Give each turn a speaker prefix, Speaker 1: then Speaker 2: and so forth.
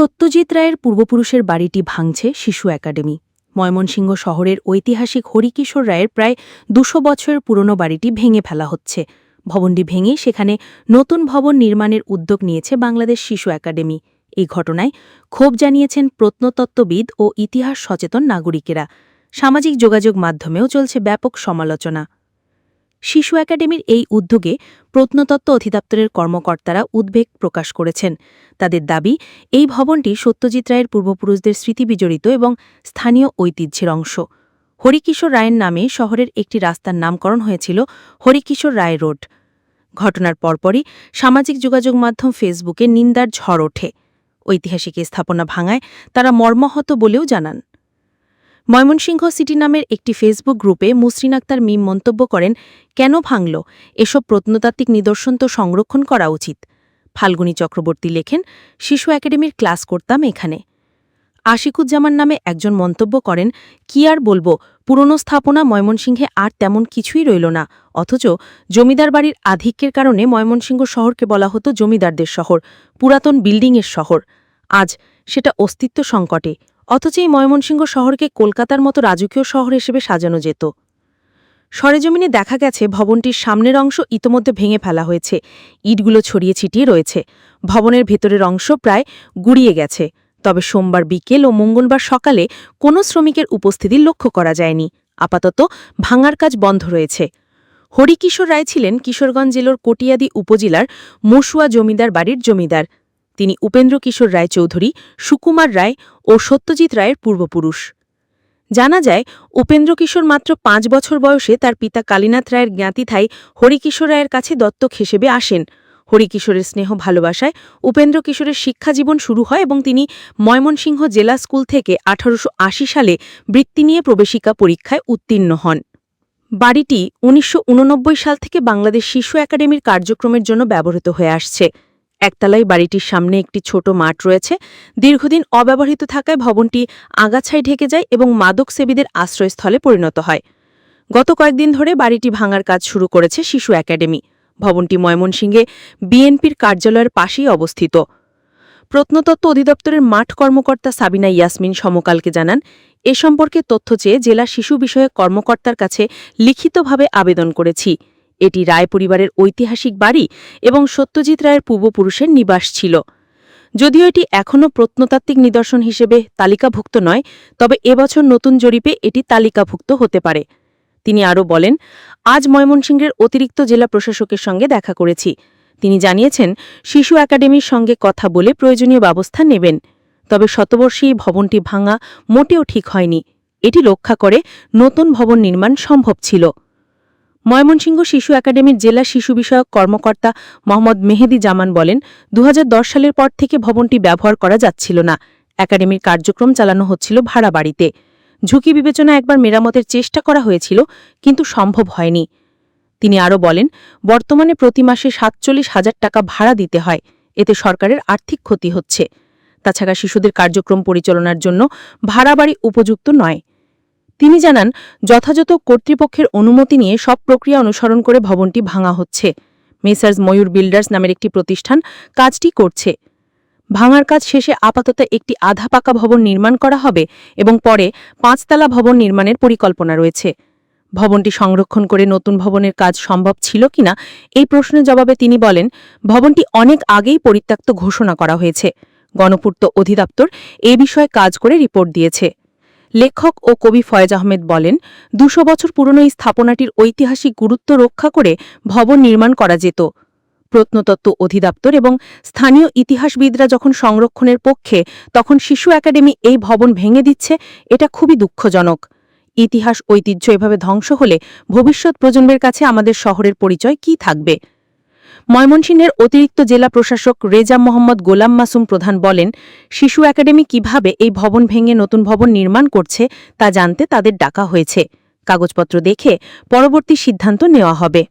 Speaker 1: সত্যজিৎ রায়ের পূর্বপুরুষের বাড়িটি ভাঙছে শিশু একাডেমি। ময়মনসিংহ শহরের ঐতিহাসিক হরিকিশোর রায়ের প্রায় দুশো বছরের পুরনো বাড়িটি ভেঙে ফেলা হচ্ছে। ভবনটি ভেঙে সেখানে নতুন ভবন নির্মাণের উদ্যোগ নিয়েছে বাংলাদেশ শিশু একাডেমি। এই ঘটনায় ক্ষোভ জানিয়েছেন প্রত্নতত্ত্ববিদ ও ইতিহাস সচেতন নাগরিকেরা। সামাজিক যোগাযোগ মাধ্যমেও চলছে ব্যাপক সমালোচনা। শিশু একাডেমির এই উদ্যোগে প্রত্নতত্ত্ব অধিদপ্তরের কর্মকর্তারা উদ্বেগ প্রকাশ করেছেন। তাদের দাবি, এই ভবনটি সত্যজিৎ রায়ের পূর্বপুরুষদের স্মৃতিবিজড়িত এবং স্থানীয় ঐতিহ্যের অংশ। হরিকিশোর রায়ের নামে শহরের একটি রাস্তার নামকরণ হয়েছিল হরিকিশোর রায় রোড। ঘটনার পরপরই সামাজিক যোগাযোগ মাধ্যম ফেসবুকে নিন্দার ঝড় ওঠে। ঐতিহাসিক স্থাপনা ভাঙায় তারা মর্মাহত বলেও জানান। ময়মনসিংহ সিটি নামের একটি ফেসবুক গ্রুপে মুসরিন আক্তার মিম মন্তব্য করেন, কেন ভাঙল? এসব প্রত্নতাত্ত্বিক নিদর্শন তো সংরক্ষণ করা উচিত। ফাল্গুনী চক্রবর্তী লেখেন, শিশু একাডেমির ক্লাস করতাম এখানে। আশিকুজ্জামান নামে একজন মন্তব্য করেন, কি আর বলব? পুরনো স্থাপনা ময়মনসিংহে আর তেমন কিছুই রইল না। অথচ জমিদার বাড়ির আধিক্যের কারণে ময়মনসিংহ শহরকে বলা হতো জমিদারদের শহর, পুরাতন বিল্ডিংয়ের শহর। আজ সেটা অস্তিত্ব সংকটে। অথচ এই ময়মনসিংহ শহরকে কলকাতার মতো রাজকীয় শহর হিসেবে সাজানো যেত। সরেজমিনে দেখা গেছে ভবনটির সামনের অংশ ইতোমধ্যে ভেঙে ফেলা হয়েছে। ইটগুলো ছড়িয়ে ছিটিয়ে রয়েছে। ভবনের ভেতরের অংশ প্রায় গুড়িয়ে গেছে। তবে সোমবার বিকেল ও মঙ্গলবার সকালে কোনো শ্রমিকের উপস্থিতি লক্ষ্য করা যায়নি। আপাতত ভাঙার কাজ বন্ধ রয়েছে। হরিকিশোর রায় ছিলেন কিশোরগঞ্জ জেলার কটিয়াদি উপজেলার মসুয়া জমিদার বাড়ির জমিদার। তিনি উপেন্দ্র কিশোর রায় চৌধুরী, সুকুমার রায় ও সত্যজিৎ রায়ের পূর্বপুরুষ। জানা যায়, উপেন্দ্র কিশোর মাত্র পাঁচ বছর বয়সে তার পিতা কালীনাথ রায়ের জ্ঞাতিথাই হরিকিশোর রায়ের কাছে দত্তক হিসেবে আসেন। হরিকিশোরের স্নেহ ভালোবাসায় উপেন্দ্র কিশোরের শিক্ষাজীবন শুরু হয় এবং তিনি ময়মনসিংহ জেলা স্কুল থেকে আঠারোশো আশি সালে বৃত্তি নিয়ে প্রবেশিকা পরীক্ষায় উত্তীর্ণ হন। বাড়িটি উনিশশো উননব্বই সাল থেকে বাংলাদেশ শিশু একাডেমির কার্যক্রমের জন্য ব্যবহৃত হয়ে আসছে। একতলায় বাড়িটির সামনে একটি ছোট মাঠ রয়েছে। দীর্ঘদিন অব্যবহৃত থাকায় ভবনটি আগাছায় ঢেকে যায় এবং মাদক সেবীদের আশ্রয়স্থলে পরিণত হয়। গত কয়েকদিন ধরে বাড়িটি ভাঙার কাজ শুরু করেছে শিশু একাডেমি। ভবনটি ময়মনসিংহে বিএনপির কার্যালয়ের পাশেই অবস্থিত। প্রত্নতত্ত্ব অধিদপ্তরের মাঠ কর্মকর্তা সাবিনা ইয়াসমিন সমকালকে জানান, এ সম্পর্কে তথ্য চেয়ে জেলা শিশু বিষয়ক কর্মকর্তার কাছে লিখিতভাবে আবেদন করেছি। এটি রায় পরিবারের ঐতিহাসিক বাড়ি এবং সত্যজিৎ রায়ের পূর্বপুরুষের নিবাস ছিল। যদিও এটি এখনও প্রত্নতাত্ত্বিক নিদর্শন হিসেবে তালিকাভুক্ত নয়, তবে এবছর নতুন জরিপে এটি তালিকাভুক্ত হতে পারে। তিনি আরও বলেন, আজ ময়মনসিংহের অতিরিক্ত জেলা প্রশাসকের সঙ্গে দেখা করেছি। তিনি জানিয়েছেন, শিশু একাডেমির সঙ্গে কথা বলে প্রয়োজনীয় ব্যবস্থা নেবেন, তবে শতবর্ষী ভবনটি ভাঙা মোটেও ঠিক হয়নি। এটি রক্ষা করে নতুন ভবন নির্মাণ সম্ভব ছিল। ময়মনসিংহ শিশু একাডেমির জেলা শিশু বিষয়ক কর্মকর্তা মোহাম্মদ মেহেদি জামান বলেন দু হাজার দশ সালের পর থেকে ভবনটি ব্যবহার করা যাচ্ছিল না। একাডেমির কার্যক্রম চালানো হচ্ছিল ভাড়া বাড়িতে। ঝুঁকি বিবেচনা একবার মেরামতের চেষ্টা করা হয়েছিল, কিন্তু সম্ভব হয়নি। তিনি আরও বলেন, বর্তমানে প্রতি মাসে সাতচল্লিশ হাজার টাকা ভাড়া দিতে হয়, এতে সরকারের আর্থিক ক্ষতি হচ্ছে। তাছাড়া শিশুদের কার্যক্রম পরিচালনার জন্য ভাড়া বাড়ি উপযুক্ত নয়। তিনি জানান, যথাযথ কর্তৃপক্ষের অনুমতি নিয়ে সব প্রক্রিয়া অনুসরণ করে ভবনটি ভাঙা হচ্ছে। মেসার্স ময়ূর বিল্ডার্স নামের একটি প্রতিষ্ঠান কাজটি করছে। ভাঙার কাজ শেষে আপাতত একটি আধা পাকা ভবন নির্মাণ করা হবে এবং পরে পাঁচতলা ভবন নির্মাণের পরিকল্পনা রয়েছে। ভবনটি সংরক্ষণ করে নতুন ভবনের কাজ সম্ভব ছিল কিনা এই প্রশ্নের জবাবে তিনি বলেন, ভবনটি অনেক আগেই পরিত্যক্ত ঘোষণা করা হয়েছে। গণপূর্ত অধিদপ্তর এ বিষয়ে কাজ করে রিপোর্ট দিয়েছে। লেখক ও কবি ফয়েজ আহমেদ বলেন, দুশো বছর পুরনো এই স্থাপনাটির ঐতিহাসিক গুরুত্ব রক্ষা করে ভবন নির্মাণ করা যেত। প্রত্নতত্ত্ব অধিদপ্তর এবং স্থানীয় ইতিহাসবিদরা যখন সংরক্ষণের পক্ষে, তখন শিশু একাডেমি এই ভবন ভেঙে দিচ্ছে, এটা খুবই দুঃখজনক। ইতিহাস ঐতিহ্য এভাবে ধ্বংস হলে ভবিষ্যৎ প্রজন্মের কাছে আমাদের শহরের পরিচয় কি থাকবে? ময়মনসিংহের অতিরিক্ত জেলা প্রশাসক রেজা মোহাম্মদ গোলাম মাসুম প্রধান বলেন, শিশু একাডেমি কীভাবে এই ভবন ভেঙে নতুন ভবন নির্মাণ করছে তা জানতে তাদের ডাকা হয়েছে। কাগজপত্র দেখে পরবর্তী সিদ্ধান্ত নেওয়া হবে।